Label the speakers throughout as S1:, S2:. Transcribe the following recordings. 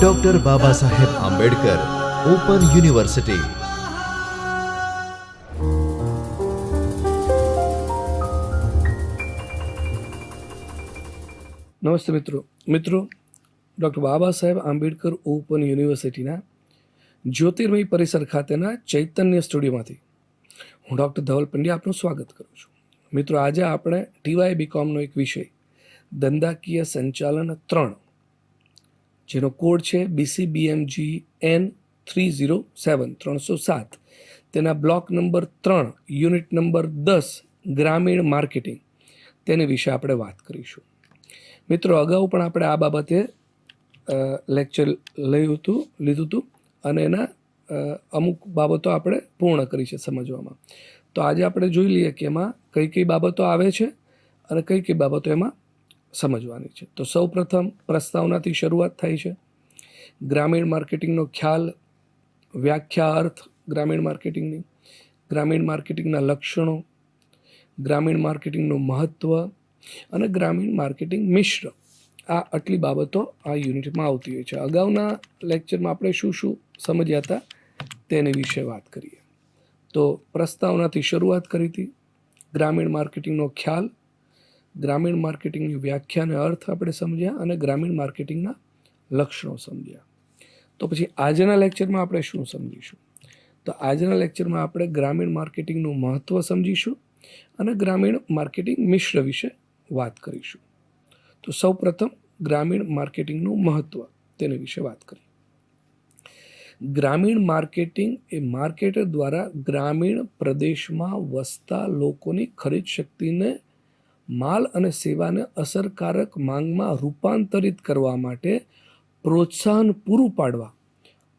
S1: Doctor Baba Saheb Ambedkar open university
S2: નમસ્તે મિત્રો. મિત્રો ડૉક્ટર બાબા સાહેબ આંબેડકર ઓપન યુનિવર્સિટીના જ્યોતિર્મય પરિસર ખાતેના ચૈતન્ય સ્ટુડિયોમાંથી હું ડૉક્ટર ધવલ પંડ્યા આપનું સ્વાગત કરું છું. મિત્રો, આજે આપણે ટીવાય બીકોમનો એક વિષય ધંધાકીય સંચાલન ત્રણ, જેનો કોડ છે BCBMG N three zero seven, ત્રણસો સાત. તેના બ્લોક નંબર ત્રણ, યુનિટ નંબર દસ, ગ્રામીણ માર્કેટિંગ. તેને વિશે આપણે વાત કરીશું. મિત્રો, અગાઉ પણ આપણે આ બાબતે લેક્ચર લયું હતું, લીધું હતું, અને એના અમુક બાબતો આપણે પૂર્ણ કરી છે સમજવામાં. તો આજે આપણે જોઈ લઈએ કે એમાં કઈ કઈ બાબતો આવે છે અને કઈ કઈ બાબતો એમાં સમજવાની છે. તો સૌ પ્રથમ પ્રસ્તાવનાથી શરૂઆત થાય છે. ગ્રામીણ માર્કેટિંગનો ખ્યાલ, વ્યાખ્યા અર્થ ગ્રામીણ માર્કેટિંગની, ગ્રામીણ માર્કેટિંગના લક્ષણો, ગ્રામીણ માર્કેટિંગનું મહત્ત્વ અને ગ્રામીણ માર્કેટિંગ મિશ્ર. આ આટલી બાબતો આ યુનિટમાં આવતી હોય છે. અગાઉના લેક્ચરમાં આપણે શું શું સમજ્યા હતા તેની વિશે વાત કરીએ. તો પ્રસ્તાવનાથી શરૂઆત કરી હતી. ગ્રામીણ માર્કેટિંગનો ખ્યાલ ગ્રામીણ માર્કેટિંગની વ્યાખ્યા અને અર્થ આપણે સમજ્યા અને ગ્રામીણ માર્કેટિંગના લક્ષણો સમજ્યા. તો પછી આજના લેક્ચરમાં આપણે શું સમજીશું? તો આજના લેક્ચરમાં આપણે ગ્રામીણ માર્કેટિંગનું મહત્ત્વ સમજીશું અને ગ્રામીણ માર્કેટિંગ મિશ્ર વિશે વાત કરીશું. તો સૌ પ્રથમ ગ્રામીણ માર્કેટિંગનું મહત્ત્વ તેને વિશે વાત કરીએ. ગ્રામીણ માર્કેટિંગ એ માર્કેટર દ્વારા ગ્રામીણ પ્રદેશમાં વસતા લોકોની ખરીદ શક્તિને માલ અને સેવાને અસરકારક માંગમાં રૂપાંતરિત કરવા માટે પ્રોત્સાહન પૂરું પાડવા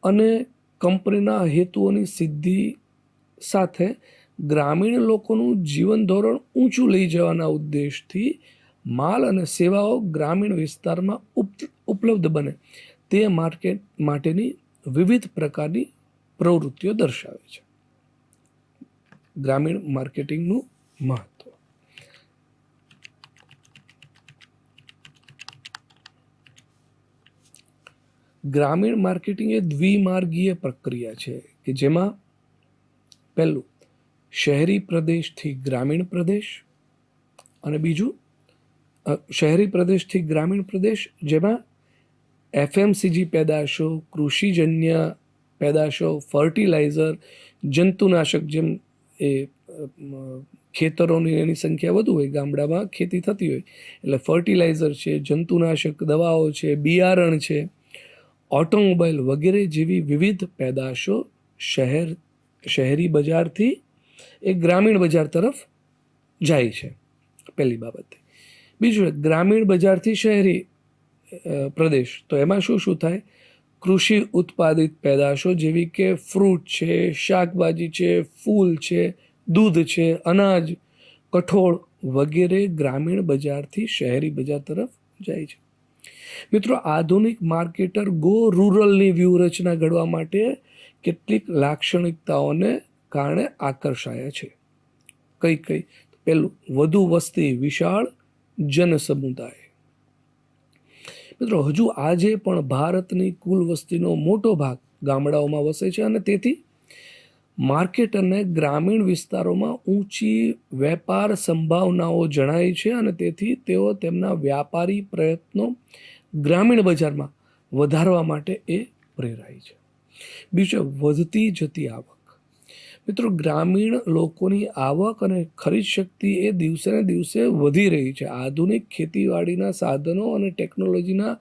S2: અને કંપનીના હેતુઓની સિદ્ધિ સાથે ગ્રામીણ લોકોનું જીવન ધોરણ ઊંચું લઈ જવાના ઉદ્દેશથી માલ અને સેવાઓ ગ્રામીણ વિસ્તારમાં ઉપ- ઉપલબ્ધ બને. તે માર્કેટ માટેની વિવિધ પ્રકારની પ્રવૃત્તિઓ દર્શાવે છે. ગ્રામીણ માર્કેટિંગનું મહત્વ ગ્રામીણ માર્કેટિંગ એ દ્વિમાર્ગીય પ્રક્રિયા છે કે જેમાં પહેલું શહેરી પ્રદેશથી ગ્રામીણ પ્રદેશ અને બીજું શહેરી પ્રદેશથી ગ્રામીણ પ્રદેશ જેમાં એફએમસીજી પેદાશો, કૃષિજન્ય પેદાશો, ફર્ટિલાઇઝર, જંતુનાશક જેમ એ ખેતરોની એની સંખ્યા વધુ હોય, ગામડામાં ખેતી થતી હોય. એટલે ફર્ટિલાઇઝર છે, જંતુનાશક દવાઓ છે, બિયારણ છે. ઓટોમોબાઈલ વગેરે જેવી વિવિધ પેદાશો શહેર, શહેરી બજારથી એ ગ્રામીણ બજાર તરફ જાય છે. પહેલી બાબત. બીજું ગ્રામીણ બજારથી શહેરી પ્રદેશ. તો એમાં શું શું થાય? કૃષિ ઉત્પાદિત પેદાશો જેવી કે ફ્રૂટ છે, શાકભાજી છે, ફૂલ છે, દૂધ છે, અનાજ, કઠોળ વગેરે ગ્રામીણ બજારથી શહેરી બજાર તરફ જાય છે. મિત્રો, આધુનિક માર્કેટર ગો રૂરલની વ્યૂહરચના ઘડવા માટે કેટલીક લાક્ષણિકતાઓને કારણે આકર્ષાયા છે. કઈ કઈ, પહેલું, વધુ વસ્તી, વિશાળ જનસમુદાય. મિત્રો, હજુ આજે પણ ભારતની કુલ વસ્તીનો મોટો ભાગ ગામડાઓમાં વસે છે અને તેથી માર્કેટરને ગ્રામીણ વિસ્તારોમાં ઊંચી વેપાર સંભાવનાઓ જણાય છે અને તેથી તેઓ તેમના વ્યાપારી પ્રયત્નો ગ્રામીણ બજારમાં વધારવા માટે એ પ્રેરાય છે. બીજું, વધતી જતી આવક. મિત્રો, ગ્રામીણ લોકોની આવક અને ખરીદ શક્તિ એ દિવસે ને દિવસે વધી રહી છે. આધુનિક ખેતીવાડીના સાધનો અને ટેકનોલોજીના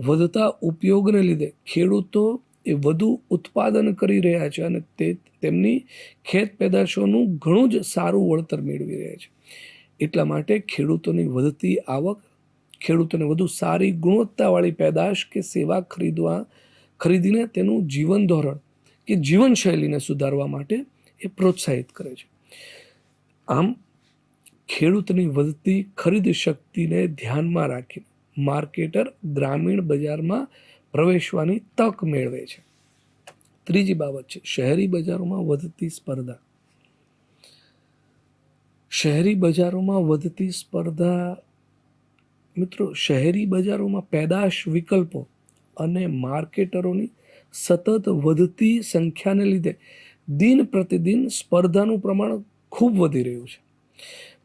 S2: વધતા ઉપયોગને લીધે ખેડૂતો એ વધુ ઉત્પાદન કરી રહ્યા છે અને તે તેમની ખેત પેદાશોનું ઘણું જ સારું વળતર મેળવી રહ્યા છે. એટલા માટે ખેડૂતોની વધતી આવક, ખેડૂતોને વધુ સારી ગુણવત્તાવાળી પેદાશ કે સેવા ખરીદવા, ખરીદીને તેનું જીવન ધોરણ કે જીવનશૈલીને સુધારવા માટે એ પ્રોત્સાહિત કરે છે. આમ, ખેડૂતની વધતી ખરીદ શક્તિને ધ્યાનમાં રાખીને માર્કેટર ગ્રામીણ બજારમાં પ્રવેશવાની તક મેળવે છે. ત્રીજી બાબત છે, શહેરી બજારોમાં વધતી સ્પર્ધા. શહેરી બજારોમાં વધતી સ્પર્ધા, મિત્રો, શહેરી બજારોમાં પેદાશ વિકલ્પો અને માર્કેટરોની સતત વધતી સંખ્યાને લીધે દિન પ્રતિદિન સ્પર્ધાનું પ્રમાણ ખૂબ વધી રહ્યું છે.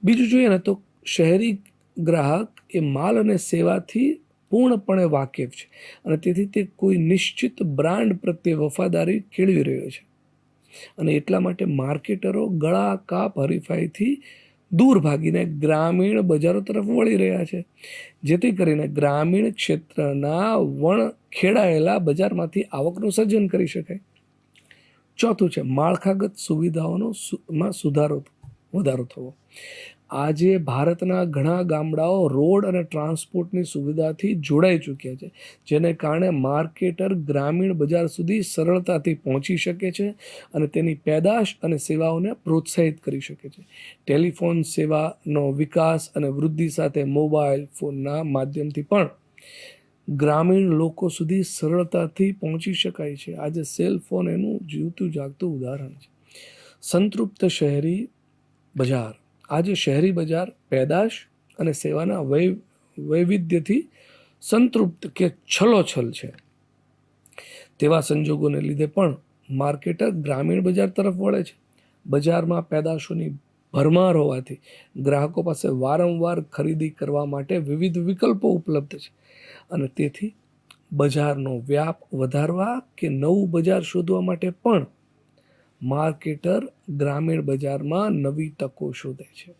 S2: બીજું જોઈએ ને તો શહેરી ગ્રાહક એ માલ અને સેવાથી પૂર્ણપણે વાકેફ છે અને તેથી તે કોઈ નિશ્ચિત બ્રાન્ડ પ્રત્યે વફાદારી કેળવી રહ્યો છે. અને એટલા માટે માર્કેટરો ગળા કાપ હરીફાઈથી દૂર ભાગીને ગ્રામીણ બજારો તરફ વળી રહ્યા છે. જેથી કરીને ગ્રામીણ ક્ષેત્રના વણ ખેડાયેલા બજારમાંથી આવકનું સર્જન કરી શકાય. ચોથું છે, માળખાગત સુવિધાઓનો સુધારો, વધારો થવો. આજે ભારતના ઘણા ગામડાઓ રોડ અને ટ્રાન્સપોર્ટની સુવિધાથી જોડાઈ ચૂક્યા છે, જેને કારણે માર્કેટર ગ્રામીણ બજાર સુધી સરળતાથી પહોંચી શકે છે અને તેની પેદાશ અને સેવાઓને પ્રોત્સાહિત કરી શકે છે. ટેલિફોન સેવાનો વિકાસ અને વૃદ્ધિ સાથે મોબાઈલ ફોનના માધ્યમથી પણ ગ્રામીણ લોકો સુધી સરળતાથી પહોંચી શકાય છે. આજે સેલ ફોન એનું જીવતું જાગતું ઉદાહરણ છે. સંતૃપ્ત શહેરી બજાર આજે શહેરી બજાર, પેદાશ અને સેવાના વૈ, વૈવિધ્યથી સંતૃપ્ત કે છલોછલ છે. તેવા સંજોગોને લીધે પણ માર્કેટર ગ્રામીણ બજાર તરફ વળે છે. બજારમાં પેદાશોની ભરમાર હોવાથી ગ્રાહકો પાસે વારંવાર ખરીદી કરવા માટે વિવિધ વિકલ્પો ઉપલબ્ધ છે અને તેથી બજારનો વ્યાપ વધારવા કે નવું બજાર શોધવા માટે પણ માર્કેટર ગ્રામીણ બજારમાં નવી તકો શોધે છે.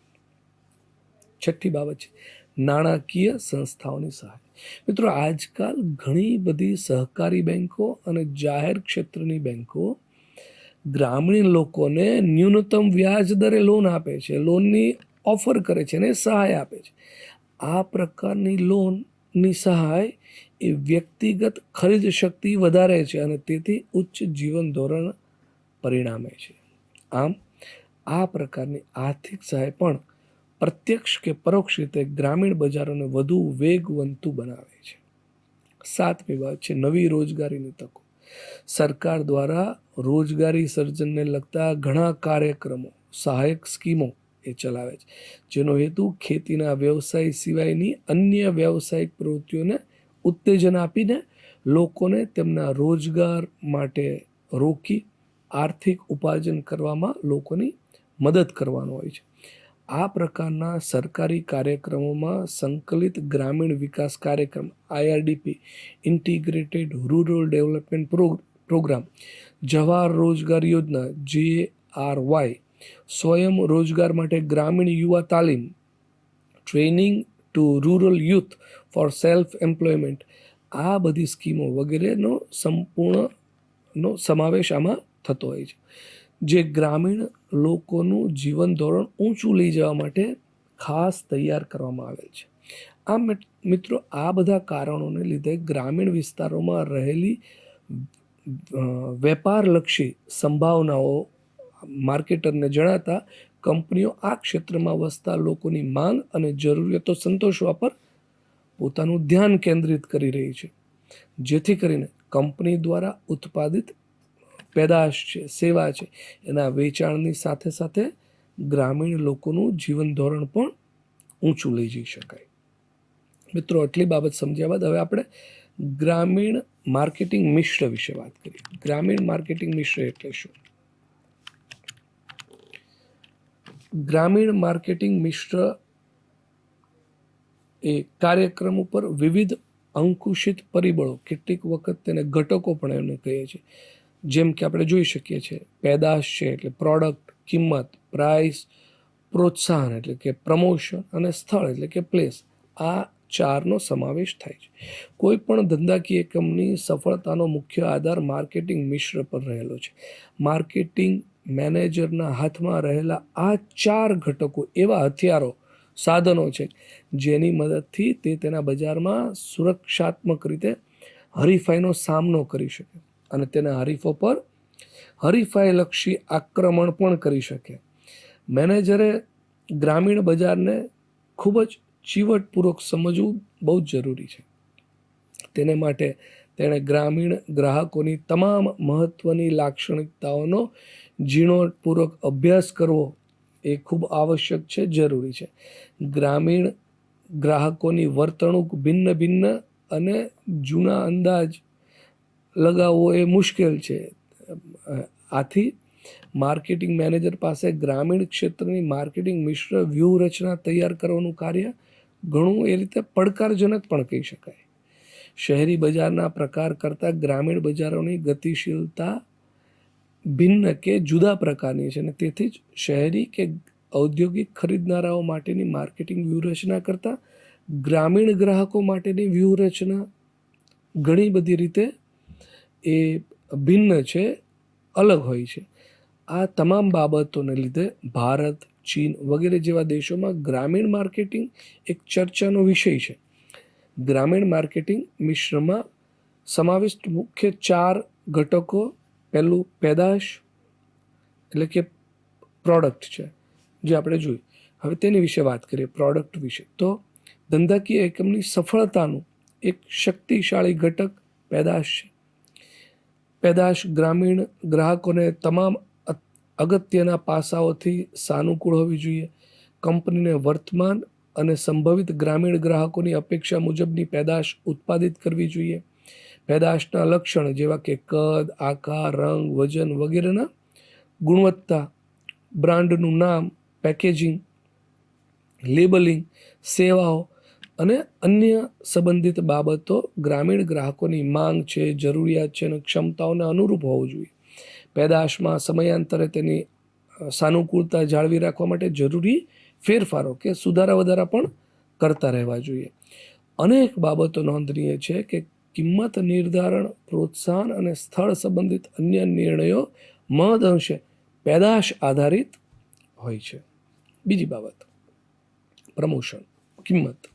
S2: છઠ્ઠી બાબત છે, નાણાકીય સંસ્થાઓની સહાય. મિત્રો, આજકાલ ઘણી બધી સહકારી બેન્કો અને જાહેર ક્ષેત્રની બેન્કો ગ્રામીણ લોકોને ન્યૂનતમ વ્યાજ દરે લોન આપે છે, લોનની ઓફર કરે છે અને સહાય આપે છે. આ પ્રકારની લોનની સહાય એ વ્યક્તિગત ખરીદ શક્તિ વધારે છે અને તેથી ઉચ્ચ જીવન ધોરણ પરિણામે છે. આમ, આ પ્રકારની આર્થિક સહાય પણ પ્રત્યક્ષ કે પરોક્ષ રીતે ગ્રામીણ બજારોને વધુ વેગવંતું બનાવે છે. સાતમી વાત છે, નવી રોજગારીની તકો. સરકાર દ્વારા રોજગારી સર્જનને લગતા ઘણા કાર્યક્રમો, સહાયક સ્કીમો એ ચલાવે છે. જેનો હેતુ ખેતીના વ્યવસાય સિવાયની અન્ય વ્યવસાયિક પ્રવૃત્તિઓને ઉત્તેજન આપીને લોકોને તેમના રોજગાર માટે રોકી આર્થિક ઉપાર્જન કરવામાં લોકોની મદદ કરવાનો હોય છે. આ પ્રકારના સરકારી કાર્યક્રમોમાં સંકલિત ગ્રામીણ વિકાસ કાર્યક્રમ, IRDP, integrated rural development program, Jawahar Rozgar Yojana જે આર વાય સ્વયં રોજગાર માટે ગ્રામીણ યુવા તાલીમ, training to rural youth for self employment, આ બધી સ્કીમો વગેરેનો સંપૂર્ણનો સમાવેશ આમાં થતો હોય છે. જે ગ્રામીણ લોકોનું જીવન ધોરણ ઊંચું લઈ જવા માટે ખાસ તૈયાર કરવામાં આવેલ છે. આ મિત- મિત્રો, આ બધા કારણોને લીધે ગ્રામીણ વિસ્તારોમાં રહેલી વેપારલક્ષી સંભાવનાઓ માર્કેટરને જણાતા કંપનીઓ આ ક્ષેત્રમાં વસતા લોકોની માંગ અને જરૂરિયાતો સંતોષવા પર પોતાનું ધ્યાન કેન્દ્રિત કરી રહી છે. જેથી કરીને કંપની દ્વારા ઉત્પાદિત પેદાશ છે, સેવા છે, એના વેચાણની સાથે સાથે ગ્રામીણ લોકોનું જીવન ધોરણ પણ ઊંચું લઈ જઈ શકાય. મિત્રો, આટલી બાબત સમજ્યા બાદ હવે આપણે ગ્રામીણ માર્કેટિંગ મિશ્ર વિશે વાત કરીએ. ગ્રામીણ માર્કેટિંગ મિશ્ર એટલે શું? ગ્રામીણ માર્કેટિંગ મિશ્ર એ કાર્યક્રમ ઉપર વિવિધ અંકુશિત પરિબળો, કેટલીક વખત તેને ઘટકો પણ એમને કહીએ છીએ જેમ કે આપણે જોઈ શકીએ છીએ, પેદાશ છે એટલે પ્રોડક્ટ કિંમત પ્રાઇસ પ્રોત્સાહન એટલે કે પ્રમોશન અને સ્થળ એટલે કે પ્લેસ આ ચારનો સમાવેશ થાય છે. કોઈ પણ ધંધાકીય એકમની સફળતાનો મુખ્ય આધાર માર્કેટિંગ મિશ્ર પર રહેલો છે. માર્કેટિંગ મેનેજરના હાથમાં રહેલા આ ચાર ઘટકો એવા હથિયારો, સાધનો છે, જેની મદદથી તે તેના બજારમાં સુરક્ષાત્મક રીતે હરીફાઈનો સામનો કરી શકે. અને તેના હરીફો પર હરીફાઈલક્ષી આક્રમણ પણ કરી શકે. મેનેજરે ગ્રામીણ બજારને ખૂબ જ ચીવટપૂર્વક સમજવું બહુ જ જરૂરી છે. તેને માટે તેણે ગ્રામીણ ગ્રાહકોની તમામ મહત્ત્વની લાક્ષણિકતાઓનો ઝીણવટપૂર્વક અભ્યાસ કરવો એ ખૂબ આવશ્યક છે, જરૂરી છે. ગ્રામીણ ગ્રાહકોની વર્તણૂક ભિન્ન ભિન્ન અને જૂના અંદાજ લગાવવો એ મુશ્કેલ છે. આથી માર્કેટિંગ મેનેજર પાસે ગ્રામીણ ક્ષેત્રની માર્કેટિંગ મિશ્ર વ્યૂહરચના તૈયાર કરવાનું કાર્ય ઘણું એ રીતે પડકારજનક પણ કહી શકાય. શહેરી બજારના પ્રકાર કરતાં ગ્રામીણ બજારોની ગતિશીલતા ભિન્ન કે જુદા પ્રકારની છે અને તેથી જ શહેરી કે ઔદ્યોગિક ખરીદનારાઓ માટેની માર્કેટિંગ વ્યૂહરચના કરતાં ગ્રામીણ ગ્રાહકો માટેની વ્યૂહરચના ઘણી બધી રીતે એ ભિન્ન છે, અલગ હોય છે. આ તમામ બાબતોને લીધે ભારત, ચીન વગેરે જેવા દેશોમાં ગ્રામીણ માર્કેટિંગ એક ચર્ચાનો વિષય છે. ગ્રામીણ માર્કેટિંગ મિશ્રમાં સમાવિષ્ટ મુખ્ય ચાર ઘટકો પહેલું પેદાશ, એટલે કે પ્રોડક્ટ છે, જે આપણે જોઈ હવે તેની વિશે વાત કરીએ, પ્રોડક્ટ વિશે. તો ધંધાકીય એકમની સફળતાનું એક શક્તિશાળી ઘટક પેદાશ છે. પેદાશ ગ્રામીણ ગ્રાહકોને તમામ અગત્યના પાસાઓથી સાનુકૂળ હોવી જોઈએ. કંપનીને વર્તમાન અને સંભવિત ગ્રામીણ ગ્રાહકોની અપેક્ષા મુજબની પેદાશ ઉત્પાદિત કરવી જોઈએ. પેદાશના લક્ષણ જેવા કે કદ, આકાર, રંગ, વજન વગેરેના ગુણવત્તા, બ્રાન્ડનું નામ, પેકેજિંગ, લેબલિંગ, સેવાઓ અને અન્ય સંબંધિત બાબતો ગ્રામીણ ગ્રાહકોની માંગ છે, જરૂરિયાત છે અને ક્ષમતાઓને અનુરૂપ હોવું જોઈએ. પેદાશમાં સમયાંતરે તેની સાનુકૂળતા જાળવી રાખવા માટે જરૂરી ફેરફારો કે સુધારા વધારા પણ કરતા રહેવા જોઈએ. અનેક બાબતો નોંધનીય છે કે કિંમત નિર્ધારણ, પ્રોત્સાહન અને સ્થળ સંબંધિત અન્ય નિર્ણયો મહદ અંશે પેદાશ આધારિત હોય છે. બીજી બાબત, પ્રમોશન, કિંમત.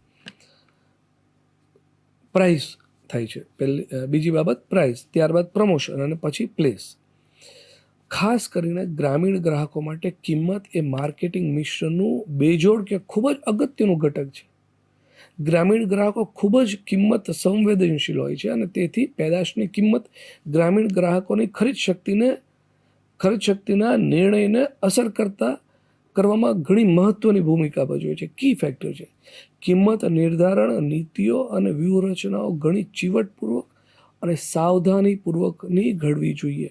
S2: પ્રાઇસ થાય છે. પહેલી બીજી બાબત પ્રાઇસ ત્યારબાદ પ્રમોશન અને પછી પ્લેસ. ખાસ કરીને ગ્રામીણ ગ્રાહકો માટે કિંમત એ માર્કેટિંગ મિશ્રનું બેજોડ કે ખૂબ જ અગત્યનું ઘટક છે. ગ્રામીણ ગ્રાહકો ખૂબ જ કિંમત સંવેદનશીલ હોય છે અને તેથી પેદાશની કિંમત ગ્રામીણ ગ્રાહકોની ખરીદ શક્તિને, ખરીદ શક્તિના નિર્ણયને અસર કરતા કરવામાં ઘણી મહત્વની ભૂમિકા ભજવે છે. કી ફેક્ટર છે. કિંમત, નિર્ધારણ, નીતિઓ અને વ્યૂહરચનાઓ ઘણી ચીવટપૂર્વક અને સાવધાનીપૂર્વકની ઘડવી જોઈએ.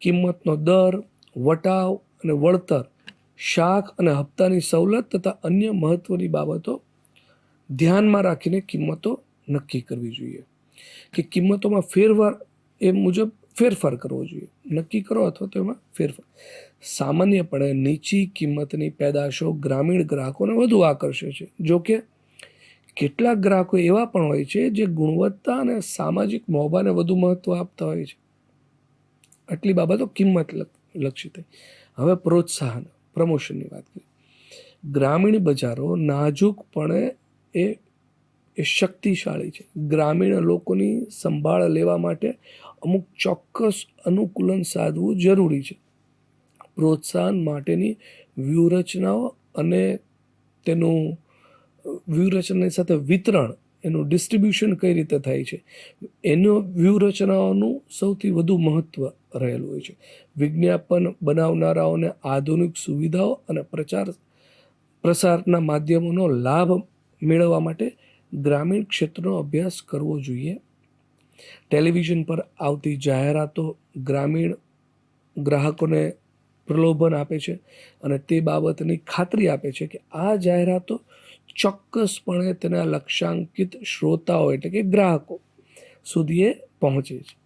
S2: કિંમતનો દર, વટાવ અને વળતર, શાખ અને હપ્તાની સવલત તથા અન્ય મહત્વની બાબતો ધ્યાનમાં રાખીને કિંમતો નક્કી કરવી જોઈએ. કે કિંમતોમાં ફેરફાર એ મુજબ ફેરફાર કરવો જોઈએ. નક્કી કરો અથવા તો એમાં ફેરફાર. સામાન્યપણે નીચી કિંમતની પેદાશો ગ્રામીણ ગ્રાહકોને વધુ આકર્ષે છે. જો કે, કેટલાક ગ્રાહકો એવા પણ હોય છે જે ગુણવત્તા અને સામાજિક મોભાને વધુ મહત્વ આપતા હોય છે. આટલી બાબતો કિંમત લક્ષી થઈ. હવે પ્રોત્સાહન, પ્રમોશનની વાત કરીએ. ગ્રામીણ બજારો નાજુકપણે એ એ શક્તિશાળી છે. ગ્રામીણ લોકોની સંભાળ લેવા માટે અમુક ચોક્કસ અનુકૂલન સાધવું જરૂરી છે. પ્રોત્સાહન માટેની વ્યૂહરચનાઓ અને તેનું, વ્યૂહરચનાની સાથે વિતરણ, એનું ડિસ્ટ્રીબ્યુશન કઈ રીતે થાય છે? એનો વ્યૂહરચનાઓનું સૌથી વધુ મહત્ત્વ રહેલું હોય છે. વિજ્ઞાપન બનાવનારાઓને આધુનિક સુવિધાઓ અને પ્રચાર, પ્રસારના માધ્યમોનો લાભ મેળવવા માટે ગ્રામીણ ક્ષેત્રનો અભ્યાસ કરવો જોઈએ. ટેલિવિઝન પર આવતી જાહેરાતો ગ્રામીણ ગ્રાહકોને પ્રલોભન આપે છે અને તે બાબતની ખાતરી આપે છે કે આ જાહેરાતો ચોક્કસપણે તેના લક્ષ્યાંકિત શ્રોતાઓ એટલે કે ગ્રાહકો સુધી પહોંચે છે.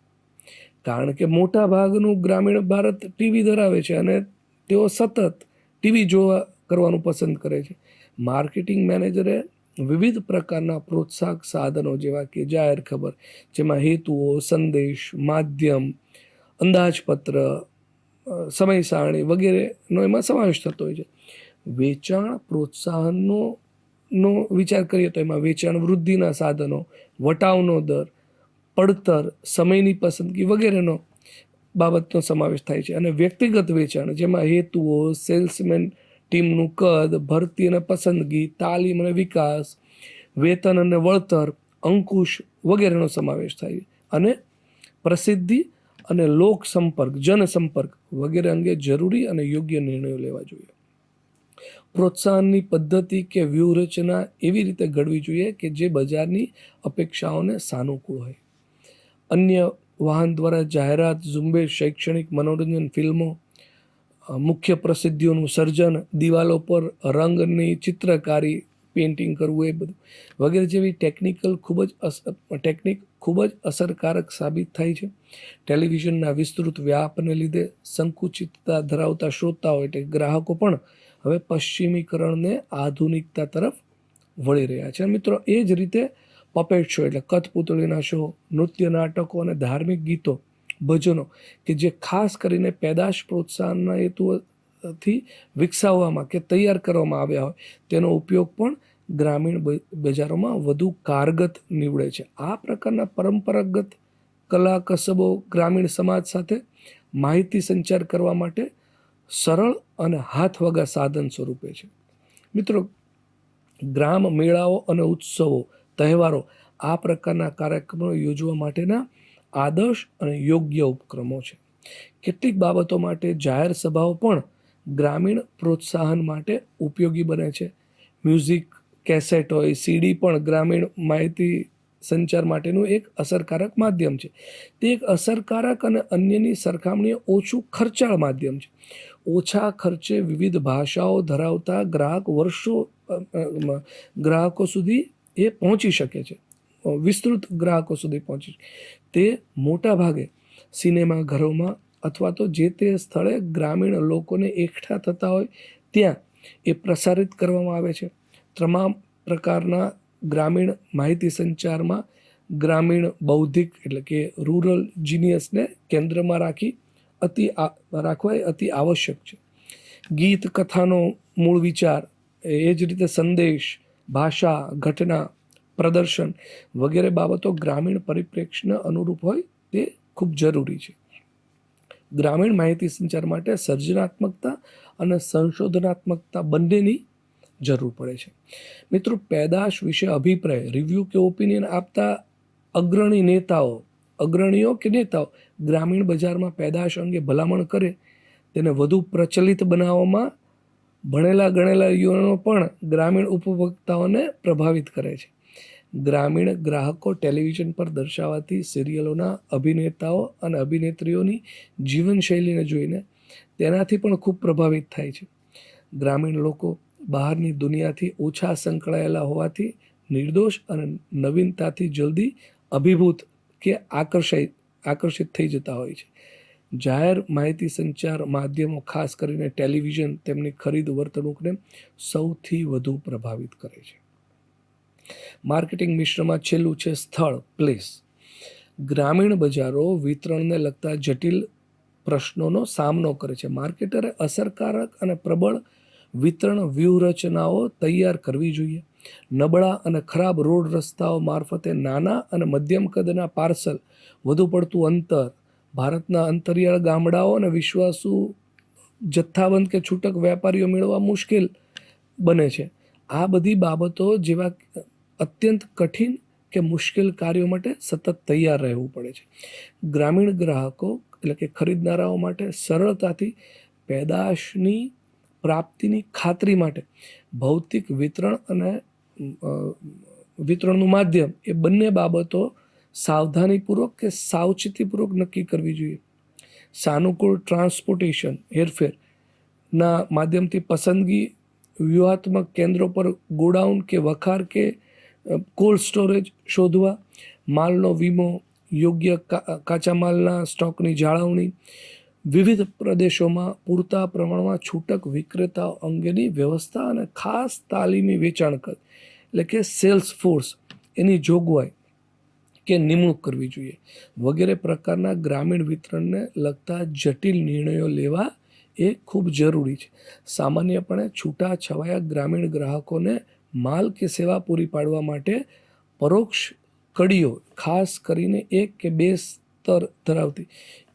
S2: કારણ કે મોટા ભાગનું ગ્રામીણ ભારત ટીવી ધરાવે છે અને તેઓ સતત ટીવી જોવા કરવાનું પસંદ કરે છે. માર્કેટિંગ મેનેજરે વિવિધ પ્રકારના પ્રોત્સાહક સાધનો જેવા કે જાહેર ખબર, જેમાં હેતુઓ, સંદેશ, માધ્યમ, અંદાજપત્ર સમય સારણી વગેરેનો એમાં સમાવેશ થતો હોય છે. વેચાણ પ્રોત્સાહનનો, નો વિચાર કરીએ તો એમાં વેચાણ વૃદ્ધિના સાધનો, વટાવનો દર, પડતર, સમયની પસંદગી વગેરેનો બાબતનો સમાવેશ થાય છે. અને વ્યક્તિગત વેચાણ, જેમાં હેતુઓ, સેલ્સમેન ટીમનું કદ, ભરતી અને પસંદગી, તાલીમ અને વિકાસ, વેતન અને વળતર, અંકુશ વગેરેનો સમાવેશ થાય અને પ્રસિદ્ધિ અને લોક સંપર્ક, જનસંપર્ક વગેરે અંગે જરૂરી અને યોગ્ય નિર્ણયો લેવા જોઈએ. પ્રોત્સાહનની પદ્ધતિ કે વ્યૂહરચના એવી રીતે ઘડવી જોઈએ કે જે બજારની અપેક્ષાઓને સાનુકૂળ હોય. અન્ય વાહન દ્વારા જાહેરાત, ઝુંબેશ, શૈક્ષણિક મનોરંજન ફિલ્મો મુખ્ય પ્રસિદ્ધિઓનું સર્જન, દિવાલો પર રંગની ચિત્રકારી પેઇન્ટિંગ કરવું એ બધું. વગેરે જેવી ટેકનિકલ ખૂબ જ અસર ટેકનિક ખૂબ જ અસરકારક સાબિત થાય છે. ટેલિવિઝનના વિસ્તૃત વ્યાપને લીધે સંકુચિતતા ધરાવતા શ્રોતાઓ એટલે ગ્રાહકો પણ હવે પશ્ચિમીકરણને આધુનિકતા તરફ વળી રહ્યા છે. મિત્રો, એ જ રીતે પપેટ શો એટલે કઠપૂતળીના શો નૃત્ય નાટકો અને ધાર્મિક ગીતો ભજનો, કે જે ખાસ કરીને પેદાશ પ્રોત્સાહનના હેતુથી વિકસાવવામાં કે તૈયાર કરવામાં આવ્યા હોય, તેનો ઉપયોગ પણ ગ્રામીણ બજારોમાં વધુ કારગત નીવડે છે. આ પ્રકારના પરંપરાગત કલા કસબો ગ્રામીણ સમાજ સાથે માહિતી સંચાર કરવા માટે સરળ અને હાથવગા સાધન સ્વરૂપે છે. મિત્રો, ગ્રામ મેળાઓ અને ઉત્સવો, તહેવારો આ પ્રકારના કાર્યક્રમો યોજવા માટેના આદર્શ અને યોગ્ય ઉપક્રમો છે. કેટલીક બાબતો માટે જાહેર સભાઓ પણ ગ્રામીણ પ્રોત્સાહન માટે ઉપયોગી બને છે. મ્યુઝિક, કેસેટ હોય, સીડી પણ ગ્રામીણ માહિતી સંચાર માટેનું એક અસરકારક માધ્યમ છે. તે એક અસરકારક અને અન્યની સરખામણીએ ઓછું ખર્ચાળ માધ્યમ છે. ઓછા ખર્ચે વિવિધ ભાષાઓ ધરાવતા ગ્રાહક વર્ષો ગ્રાહકો સુધી એ પહોંચી શકે છે. વિસ્તૃત ગ્રાહકો સુધી પહોંચી તે મોટા ભાગે સિનેમા ઘરોમાં અથવા તો જે તે સ્થળે ગ્રામીણ લોકોને એકઠા થતા હોય ત્યાં એ પ્રસારિત કરવામાં આવે છે. તમામ પ્રકારના ગ્રામીણ માહિતી સંચારમાં ગ્રામીણ બૌદ્ધિક એટલે કે રૂરલ જીનિયસને કેન્દ્રમાં રાખી અતિ રાખવા એ અતિ આવશ્યક છે. ગીત, કથાનો મૂળ વિચાર, એ જ રીતે સંદેશ, ભાષા, ઘટના પ્રદર્શન વગેરે બાબતો ગ્રામીણ પરિપ્રેક્ષ્યને અનુરૂપ હોય તે ખૂબ જરૂરી છે. ગ્રામીણ માહિતી સંચાર માટે સર્જનાત્મકતા અને સંશોધનાત્મકતા બંનેની જરૂર પડે છે. મિત્રો, પેદાશ વિશે અભિપ્રાય રિવ્યૂ કે ઓપિનિયન આપતા અગ્રણી નેતાઓ, અગ્રણીઓ કે નેતાઓ ગ્રામીણ બજારમાં પેદાશ અંગે ભલામણ કરે, તેને વધુ પ્રચલિત બનાવવામાં ભણેલા ગણેલા યુવાનો પણ ગ્રામીણ ઉપભોક્તાઓને પ્રભાવિત કરે છે. ગ્રામીણ ગ્રાહકો ટેલિવિઝન પર દર્શાવાતી સિરિયલોના અભિનેતાઓ અને અભિનેત્રીઓની જીવનશૈલીને જોઈને તેનાથી પણ ખૂબ પ્રભાવિત થાય છે. ગ્રામીણ લોકો બહારની દુનિયાથી ઓછા સંકળાયેલા હોવાથી નિર્દોષ અને નવીનતાથી જલ્દી અભિભૂત કે આકર્ષાય, આકર્ષિત થઈ જતા હોય છે. જાહેર માહિતી સંચાર માધ્યમો ખાસ કરીને ટેલિવિઝન તેમની ખરીદ વર્તણૂકને સૌથી વધુ પ્રભાવિત કરે છે. માર્કેટિંગ મિશ્રમાં છેલ્લું છે સ્થળ પ્લેસ ગ્રામીણ બજારો વિતરણને લગતા જટિલ પ્રશ્નોનો સામનો કરે છે. માર્કેટરે અસરકારક અને પ્રબળ વિતરણ વ્યૂહરચનાઓ તૈયાર કરવી જોઈએ. નબળા અને ખરાબ રોડ રસ્તાઓ મારફતે નાના અને મધ્યમ કદના પાર્સલ, વધુ પડતું અંતર, ભારતના અંતરિયાળ ગામડાઓ અને વિશ્વાસુ જથ્થાબંધ કે છૂટક વેપારીઓ મેળવવા મુશ્કેલ બને છે. આ બધી બાબતો જેવા અત્યંત કઠિન કે મુશ્કેલ કાર્યો માટે સતત તૈયાર રહેવું પડે છે. ગ્રામીણ ગ્રાહકો એટલે કે ખરીદનારાઓ માટે સરળતાથી પેદાશની પ્રાપ્તિની ખાતરી માટે ભૌતિક વિતરણ અને વિતરણનું માધ્યમ એ બંને બાબતો સાવધાનીપૂર્વક કે સાવચેતીપૂર્વક નક્કી કરવી જોઈએ. સાનુકૂળ ટ્રાન્સપોર્ટેશન હેરફેરના માધ્યમથી પસંદગી, વ્યૂહાત્મક કેન્દ્રો પર ગોડાઉન કે વખાર કે કોલ્ડ સ્ટોરેજ શોધવા, માલનો વીમો, યોગ્ય કાચા માલના સ્ટોકની જાળવણી, વિવિધ પ્રદેશોમાં પૂરતા પ્રમાણમાં છૂટક વિક્રેતાઓ અંગેની વ્યવસ્થા અને ખાસ તાલીમી વેચાણ કર, એટલે કે સેલ્સ ફોર્સ, એની જોગવાઈ કે નિમણૂક કરવી જોઈએ, વગેરે પ્રકારના ગ્રામીણ વિતરણને લગતા જટિલ નિર્ણયો લેવા એ ખૂબ જરૂરી છે. સામાન્યપણે છૂટા છવાયા ગ્રામીણ ગ્રાહકોને માલ કે સેવા પૂરી પાડવા માટે પરોક્ષ કડીઓ, ખાસ કરીને એક કે બે સ્તર ધરાવતી.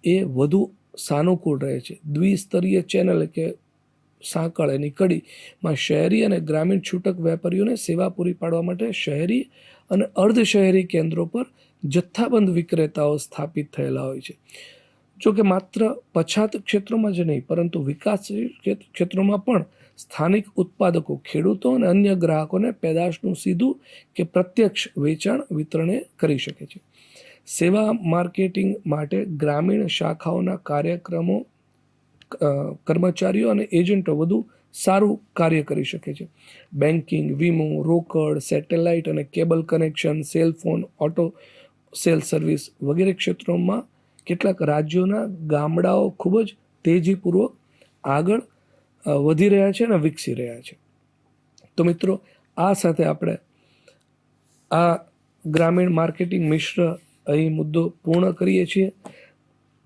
S2: એ વધુ સાનુકૂળ રહે છે. દ્વિસ્તરીય ચેનલ કે સાંકળ, એની કડીમાં શહેરી અને ગ્રામીણ છૂટક વેપારીઓને સેવા પૂરી પાડવા માટે શહેરી અને અર્ધ શહેરી કેન્દ્રો પર જથ્થાબંધ વિક્રેતાઓ સ્થાપિત થયેલા હોય છે. જો કે માત્ર પછાત ક્ષેત્રોમાં જ નહીં, પરંતુ વિકાસશીલ ક્ષેત્ર- ક્ષેત્રોમાં પણ સ્થાનિક ઉત્પાદકો, ખેડૂતો અને અન્ય ગ્રાહકોને પેદાશનું સીધું કે પ્રત્યક્ષ વેચાણ વિતરણે કરી શકે છે. સેવા માર્કેટિંગ માટે ગ્રામીણ શાખાઓના કાર્યક્રમો કર્મચારીઓ અને એજન્ટો વધુ સારું કાર્ય કરી શકે છે. બેન્કિંગ, વીમો, રોકડ, સેટેલાઇટ અને cable connection, cell phone, auto cell service વગેરે ક્ષેત્રોમાં કેટલાક રાજ્યોના ગામડાઓ ખૂબ જ તેજીપૂર્વક આગળ વધી રહ્યા છે અને વિકસી રહ્યા છે. તો મિત્રો, આ સાથે આપણે આ ગ્રામીણ માર્કેટિંગ મિશ્ર અહીં મુદ્દો પૂર્ણ કરીએ છીએ.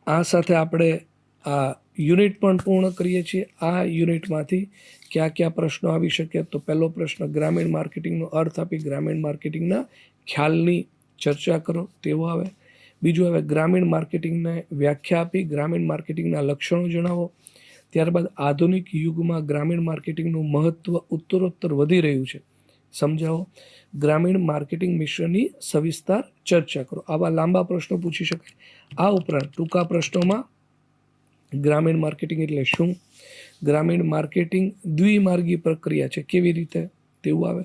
S2: આ સાથે આપણે આ યુનિટ પણ પૂર્ણ કરીએ છીએ. આ યુનિટમાંથી કયા કયા પ્રશ્નો આવી શકે? તો પહેલો પ્રશ્ન, ગ્રામીણ માર્કેટિંગનો અર્થ આપી ગ્રામીણ માર્કેટિંગના ખ્યાલની ચર્ચા કરો. તેવો આવે. બીજું હવે ગ્રામીણ માર્કેટિંગને વ્યાખ્યા આપી. ગ્રામીણ માર્કેટિંગના લક્ષણો જણાવો. ત્યારબાદ આધુનિક યુગમાં ગ્રામીણ માર્કેટિંગનું મહત્ત્વ ઉત્તરોત્તર વધી રહ્યું છે. સમજાવો. ગ્રામીણ માર્કેટિંગ મિશ્રની સવિસ્તાર ચર્ચા કરો. આવા લાંબા પ્રશ્નો પૂછી શકાય. આ ઉપરાંત ટૂંકા પ્રશ્નોમાં ગ્રામીણ માર્કેટિંગ એટલે શું? ગ્રામીણ માર્કેટિંગ દ્વિમાર્ગી પ્રક્રિયા છે. કેવી રીતે? તેવું આવે.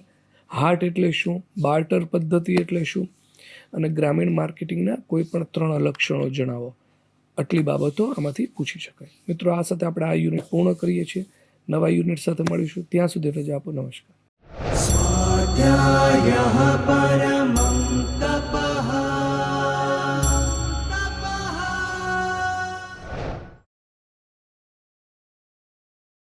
S2: હાર્ટ એટલે શું? બાર્ટર પદ્ધતિ એટલે શું? અને ગ્રામીણ માર્કેટિંગના કોઈ પણ ત્રણ લક્ષણો જણાવો. આટલી બાબતો આમાંથી પૂછી શકાય. મિત્રો, આ સાથે આપણે આ યુનિટ પૂર્ણ કરીએ છીએ. નવા યુનિટ સાથે મળીશું. ત્યાં સુધી રજા આપો. નમસ્કાર.